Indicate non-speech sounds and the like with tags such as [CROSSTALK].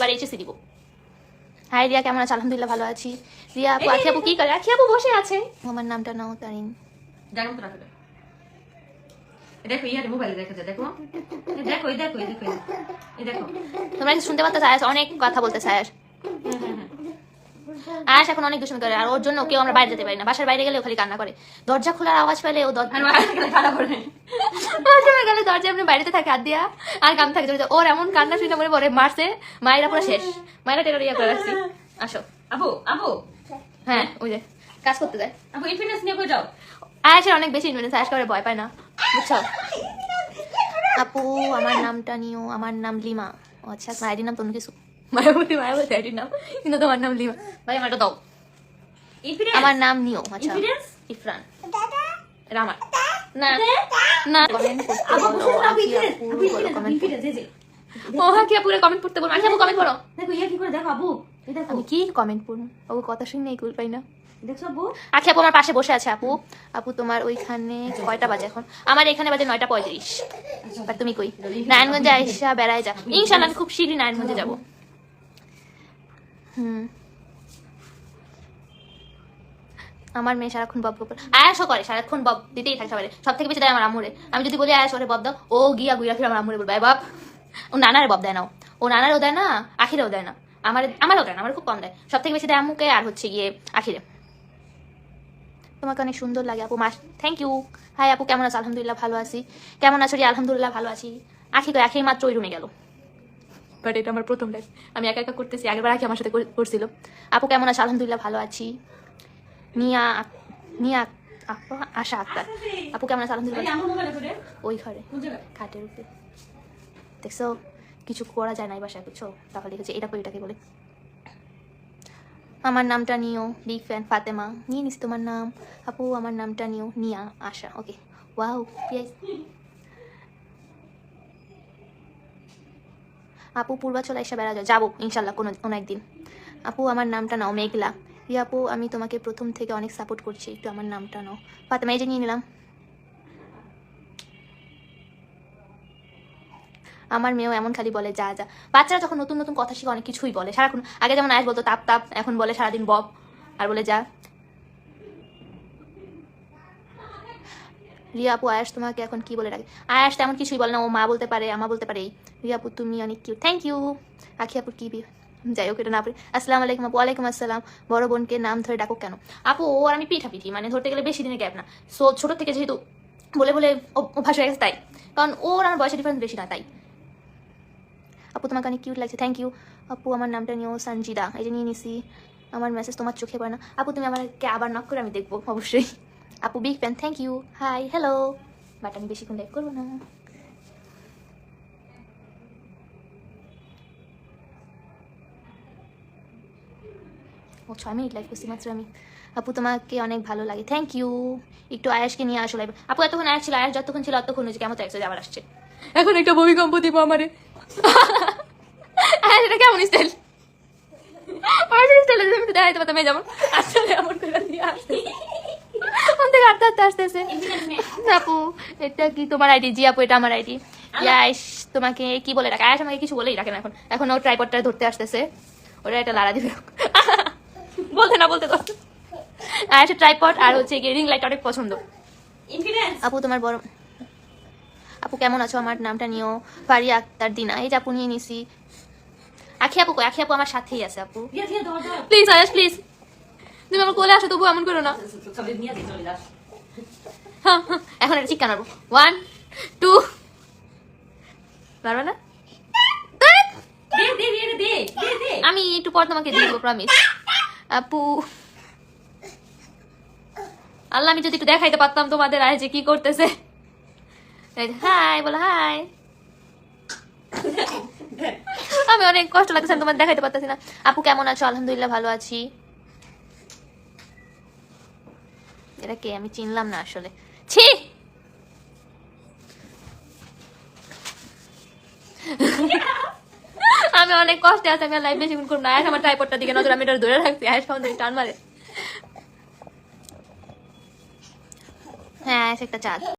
এবার এইচএসি দিব। হাই রিয়া কেমন আছে? আলহামদুলিল্লাহ ভালো আছি। রিয়া আপু আখি আপু কি করে? আখি আপু বসে আছে। আমার নামটা নাও তারিন। জানো তো রাখো দেখো ইয়ারে মোবাইলে দেখা যায় দেখো দেখো দেখো দেখো এই দেখো। তোমরা কি শুনতে পাচ্ছ আয়াস অনেক কথা বলতে আয়াস আয়াস এখন অনেক দুষ্টুমি করে আর ওর জন্য কেউ আমরা বাইরে যেতে পারি না। বাসার বাইরে গেলে ও খালি কান্না করে। দরজা খোলার আওয়াজ পেলে ও দরজা আর গেলে দরজা আপনি বাড়িতে থাকে হাত দিয়া আর কাম থাকে ওর এমন কান্না শুনে মনে পড়ে মারছে মায়েরা পুরো শেষ। মায়েরা টেরো ইয়া করে রাখছি। আসো। আবু আবু। হ্যাঁ ওই যে কাজ করতে যায়। আবু ইনফিনিক্স নিয়ে যাও আয়াসের অনেক বেশি ইনফ্লুয়েন্স আয়াস করে ভয় পায় না। বুঝছ? আপু আমার নামটা নিও আমার নাম লিমা। ও আচ্ছা তোমার আইডির নাম তুমি কিছু মায়াবতী মায়াবতী আইডির নাম কিন্তু তোমার নাম লিমা ভাই আমারটা দাও আমার নাম নিও আচ্ছা। ইফরান। না। না। কমেন্ট কমেন্ট কি আপুরে কমেন্ট করতে বলো আখি আপু কমেন্ট করো দেখো ইয়া কি করে দেখো আবু? আমি কি কমেন্ট করব ও কথা শুনে কুল পাই না। দেখছ আখি আপু আমার পাশে বসে আছে আপু। আপু তোমার ওইখানে কয়টা বাজে এখন? আমার এখানে বাজে নয়টা পঁয়ত্রিশ। আর তুমি কই? নারায়ণগঞ্জে আইসা বেড়ায় যা। ইনশাল্লাহ খুব শীঘ্রই নারায়ণগঞ্জে যাব। আমার মেয়ে সারাক্ষণ বব করে আয়াসও করে, সারাক্ষণ বব দিতেই থাকে সবাই সব থেকে বেশি দেয় আমার আমুরে আমি যদি বলি, আয়াস করে বব দাও, ও গিয়া গুইয়া ফিরে আমার আমুরে বলবে "এই বাপ ও নানারে বব দেয় না ও। নানারও দেয় না, আখিরেও দেয় না। আমার আমারও দেয় না, আমার খুব কম দেয়। সব থেকে বেশি দেয় আমুকে আর হচ্ছে গিয়ে আখিরে। তোমাকে অনেক সুন্দর লাগে, আপু। মাস থ্যাংক ইউ হাই, আপু, কেমন আছো? আলহামদুলিল্লাহ ভালো আছি। কেমন আছো রে? আলহামদুলিল্লাহ ভালো আছি। আখি কই আখি মাত্র ওই রুমে গেল। বাট এটা আমার প্রথম লাইফ আমি একা একা করতেছি আগেরবার আখি আমার সাথে কর- করছিল। আপু, কেমন আছো? আলহামদুলিল্লাহ, ভালো আছি। নিয়া নিয়া আশা আক্তার। আপু, কেমন আছো? আলহামদুলিল্লাহ ওই ঘরে, খাটের উপরে। দেখছ, কিছু করা যায় না এই বাসায়, বুঝছ? তাহলে হচ্ছে এটা করে, এটাকে বলে। আমার নামটা নিও, বিগ ফ্যান ফাতেমা। নিয়ে নিস তোমার নাম। আপু, আমার নামটা নিও, নিয়া, আশা। ওকে। ওয়াও আপু পূর্বাচল এসে বেড়া যাও যাব, ইনশাল্লাহ, কোনো কোনো একদিন। আপু, আমার নামটা নাও, মেঘলা। ই আপু, আমি তোমাকে প্রথম থেকে অনেক সাপোর্ট করছি। একটু আমার নামটা নাও। ফাতেমা, এই নিয়ে নিলাম। আমার মেয়েও এমন খালি বলে, যা যা। বাচ্চারা যখন নতুন নতুন কথা শিখে অনেক কিছুই বলে। সারাক্ষণ আগে যেমন আয়াস বলতো, তাপ তাপ, এখন বলে সারাদিন বব। আর বলে, যা। রিয়া আপু আয়াস তোমাকে এখন কি বলে রাখে আয়াস তেমন কিছুই বলে না, ও মা বলতে পারে, আমা বলতে পারে, এই। রিয়া আপু তুমি অনেক কিউ থ্যাংক ইউ আখি আপু কি যাই হোক, এটা না পারি আসসালাম আলাইকুম আপু, ওয়ালাইকুম আসসালাম। বড় বোনকে নাম ধরে ডাকো কেন? আপু, ও আর আমি পিঠা পিঠি মানে ধরতে গেলে বেশি দিনে গ্যাপ না। সো, ছোট থেকে যেহেতু বলে বলে অভ্যাস হয়ে গেছে, তাই। কারণ ওর আমার বয়সের ডিফারেন্স বেশি না, তাই। আপু, তোমাকে অনেক কিউট লাগছে থ্যাংক ইউ আপু, আমার নামটা নিও সঞ্জিদা এই যে নিয়ে নিছি। আমার মেসেজ তোমার চোখে পড়ে না। আপু, তুমি আমাকে আবার নক করে আমি দেখব, অবশ্যই। আপু big fan thank you hi hello but আমি বেশিক্ষণ লাইভ করব না। ও ছয় মিনিট লাইভ করছি মাত্র আমি। আপু তোমাকে অনেক ভালো লাগে। থ্যাংক ইউ একটু আয়াসকে নিয়ে আসো লাইভ আপু এতক্ষণ আয়াস ছিল আয়াস যতক্ষণ ছিল ততক্ষণ হয়েছে কেমন একসাথে আবার আসছে। এখন একটা ভূমিকম্প দিব আমারে। আয়াস এটা কেমন স্টাইল আমার স্টাইল দেখাইতে পারতাম যেমন আসলে এমন করে আসছে ওখান থেকে আসতেছে [LAUGHS] আপু এটা কি তোমার আইডি জি আপু এটা আমার আইডি তোমাকে কি বলে রাখে? আমাকে কিছু বলেই রাখে না এখন। এখন ও ট্রাইপডটা ধরতে আসতেছে। ওরা এটা লাড়া দিবে। [LAUGHS] বলতে না বলতে তো। ট্রাইপড আর হচ্ছে গিয়ে রিং লাইট অনেক পছন্দ। আপু তোমার বড় আপু কেমন আছো? আমার নামটা নিও। ফারিয়া আক্তার দিনা। এই যে আপু নিয়ে নিছি। আখি আপু আখি আপু আমার সাথেই আছে আপু। প্লিজ আয়াস প্লিজ তুমি আমার কোলে আসো তবু এমন করো না। হ্যাঁ, হ্যাঁ, এখন একটা চিৎকার মারবো ওয়ান টু পারবে না? আমি একটু পর তোমাকে দিয়ে দেবো প্রমিস আপু আল্লাহ আমি যদি একটু দেখাইতে পারতাম তোমাদের আয় যে কি করতেছে। হাই বলো হাই আমি অনেক কষ্ট লাগতেছে তোমার দেখাইতে পারতেছি না। আপু কেমন আছো? আলহামদুলিল্লাহ ভালো আছি। এটা কে? আমি চিনলাম না আসলে। ছি! আমি অনেক কষ্টে আছি, আমি লাইফ বেশি করব না। আমার ট্রাইপডটা দিকে নজর, আমি এটা ধরে রাখছি। আয়াস জানি টান মারে। হ্যাঁ আয়াস একটা চাঁদ।